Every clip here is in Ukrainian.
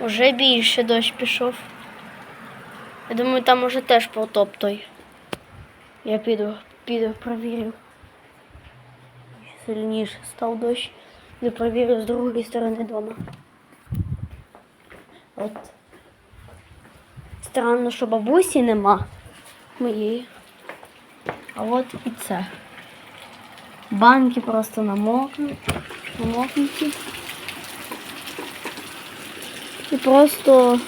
Уже більше дощ пішов. Я думаю, там уже теж потоп той. Я піду, піду провірю. Сильніше став дощ. Я провірю з другої сторони дома. От. Странно, що бабусі нема моєї. А от і це. Банки просто намокнуть. Намокнуті. І просто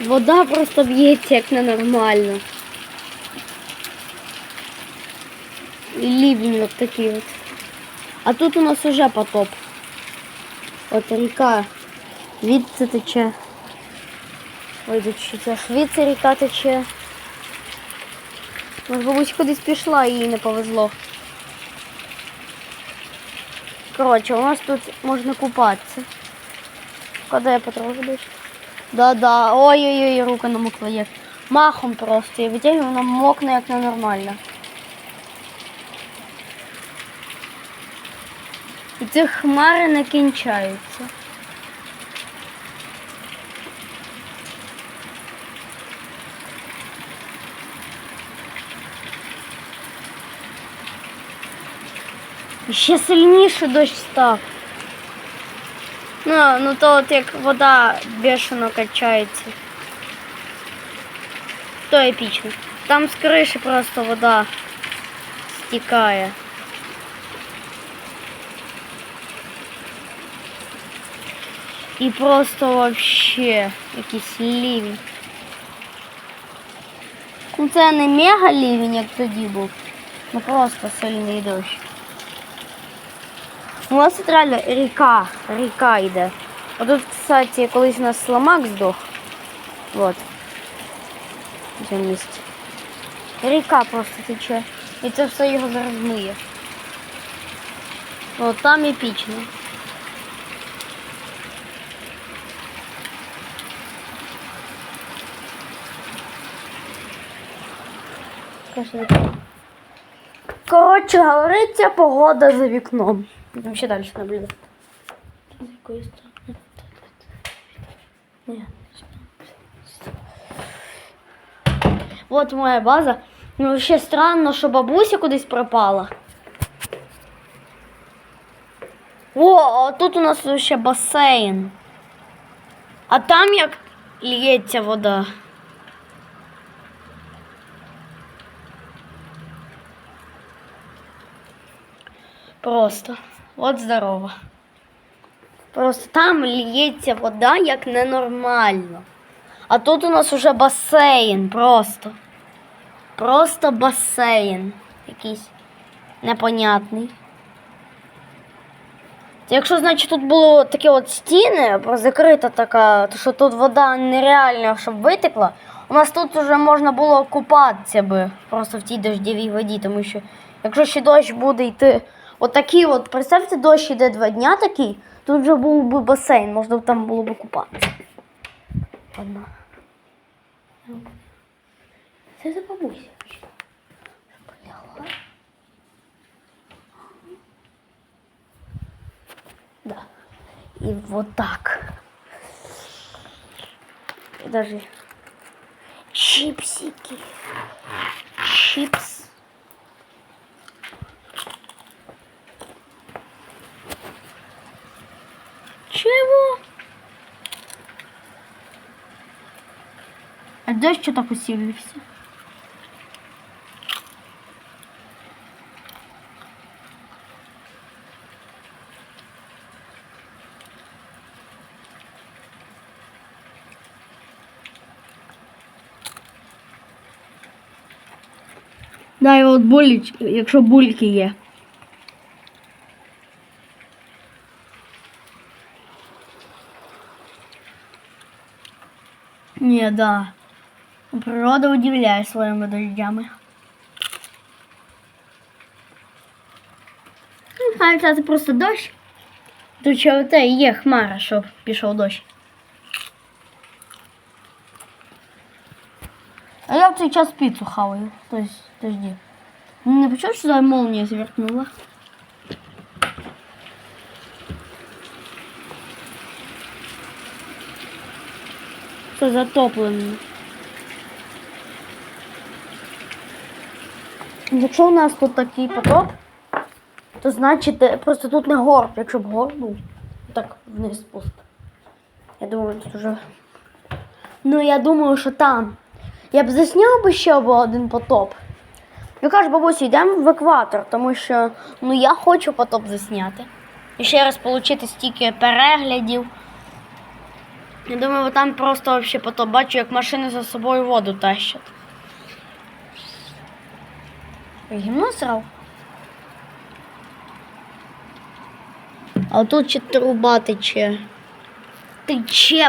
вода просто б'ється як ненормально. Лівень от такий от. А тут у нас уже потоп. От ріка. Звідси тече. Ой, це швидше ріка тече. Бабусь кудись пішла і їй не повезло. Коротше, у нас тут можна купатися. Куди я потроху десь? Да-да. Ой-ой-ой, рука намокла як. Махом просто. Я витягую, вона мокне як ненормально. І ці хмари не кінчаються. І ще сильніше дощ став. Ну, ну то от як вода бешено качається. То епічно. Там з криші просто вода стікає. І просто вообще якийсь лівень. Ну це не мега лівень, як тоді був. Ну просто сильний дощ. У нас тут реально ріка, ріка йде. А тут, кстати, колись у нас сламак здох. Вот. Цьому місці. Ріка просто тече. І це все його зараз миє. От там епічно. Коротше, говориться, погода за вікном. Будемо ще далі наблюдати. З якої сторони? Ні. Вот моя база. Ну, ще странно, що бабуся кудись пропала. О, а тут у нас ще басейн. А там як лється вода. Просто. От здорово. Просто там лється вода як ненормально. А тут у нас уже басейн просто. Просто басейн. Якийсь непонятний. Якщо, значить, тут було такі от стіни, закрита така, то що тут вода нереальна, щоб витекла, у нас тут вже можна було купатися би просто в тій дождєвій воді, тому що якщо ще дощ буде йти, отакий от, представте, дощ йде два дня такий, тут вже був би басейн, можна там було б купатися. Ладно. Це за бабуся. Да. И вот так. И даже чипсики. Чипс. А дождь что так усилився? Да, і от боліч, якщо бульки є. Ні, да. Природа удивляє своїми дождями. Ну, Хай це просто дощ. Тут ще оте є хмара, що пішов дощ. А я в цей час піцу хаваю. Тобто, подожди. Не почув, що за молнія зверкнула? просто затоплений. Якщо у нас тут такий потоп, то значить е, просто тут не горб. Якщо б горб був, так вниз спуск. Я думаю, тут уже. Ну, я думаю, що там. Я б засняв би ще один потоп. Я кажу, бабусю, йдемо в екватор, тому що ну я хочу потоп засняти. І ще раз отримати стільки переглядів. Я думаю, там просто вообще потоп бачу, як машини за собою воду тащать. Гімно срав? А тут чи труба тече. Тече.